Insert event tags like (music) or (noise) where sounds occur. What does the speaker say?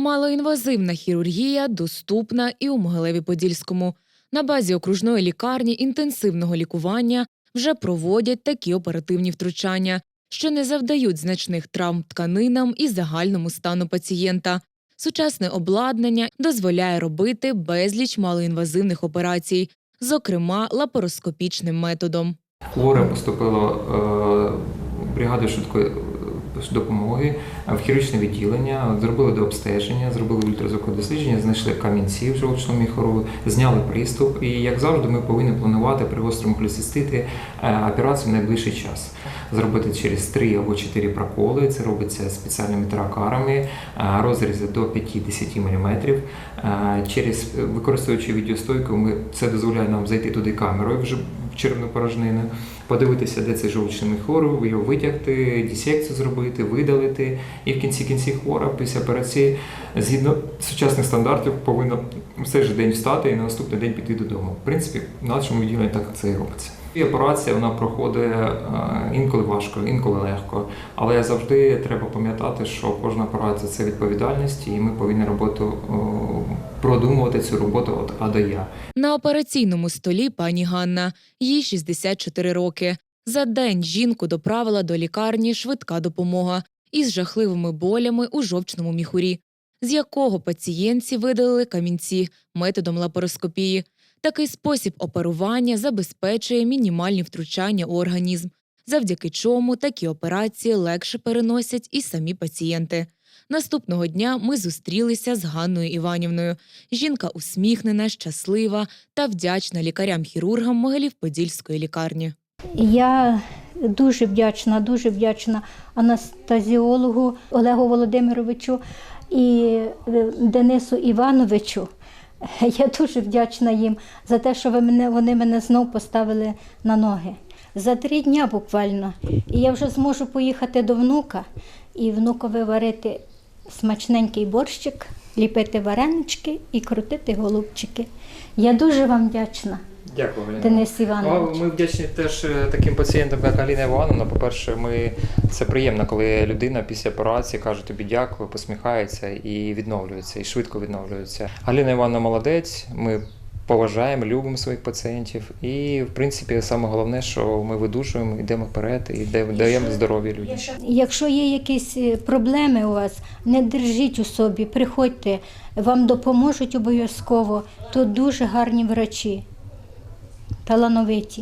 Малоінвазивна хірургія доступна і у Могилеві-Подільському. На базі окружної лікарні інтенсивного лікування вже проводять такі оперативні втручання, що не завдають значних травм тканинам і загальному стану пацієнта. Сучасне обладнання дозволяє робити безліч малоінвазивних операцій, зокрема лапароскопічним методом. Хворе поступило е, в швидкої допомоги е, в хірургічне відділення, зробили дообстеження, зробили ультразвукове дослідження, знайшли камінці в жовчному міхору, зняли приступ. І як завжди, ми повинні планувати при гострому холециститі е, операцію в найближчий час. Зробити через 3 або 4 проколи. Це робиться спеціальними тракарами, е, розрізи до 5-10 мм. Через використовуючи відеостойку, ми це дозволяє нам зайти туди камерою вже порожнину, подивитися, де цей жовчний міхор, його витягти, дісекцію зробити, видалити. І в кінці кінці хвора після операції, згідно сучасних стандартів, повинна в цей же день встати і на наступний день піти додому. В принципі, в нашому відділенні так це і робиться. І операція вона проходить е, інколи важко, інколи легко. Але завжди треба пам'ятати, що кожна операція це відповідальність, і ми повинні роботу продумувати цю роботу від А до Я. На операційному столі пані Ганна, їй 64 роки. За день жінку доправила до лікарні швидка допомога із жахливими болями у жовчному міхурі, з якого пацієнтці видалили камінці методом лапароскопії. Такий спосіб оперування забезпечує мінімальні втручання у організм, завдяки чому такі операції легше переносять і самі пацієнти. Наступного дня ми зустрілися з Ганною Іванівною. Жінка усміхнена, щаслива та вдячна лікарям-хірургам Могилів-Подільської лікарні. Я дуже вдячна, дуже вдячна анестезіологу Олегу Володимировичу і Денису Івановичу. (laughs) Я дуже вдячна їм за те, що ви мене, вони мене знов поставили на ноги. За три дня буквально. І я вже зможу поїхати до внука і внукові варити смачненький борщик, ліпити варенички і крутити голубчики. Я дуже вам вдячна, Дякую, Галина. Денис Іванович. Ми вдячні теж е, таким пацієнтам, як Аліна Івановна. По-перше, ми це приємно, коли людина після операції каже тобі дякую, посміхається і відновлюється, і швидко відновлюється. Аліна Івановна молодець. Ми поважаємо, любимо своїх пацієнтів. І, в принципі, саме головне, що ми видужуємо, йдемо вперед і де- даємо здоров'я людям. Якщо є якісь е, проблеми у вас, не держіть у собі, приходьте, вам допоможуть обов'язково. Тут дуже гарні врачі, талановиті.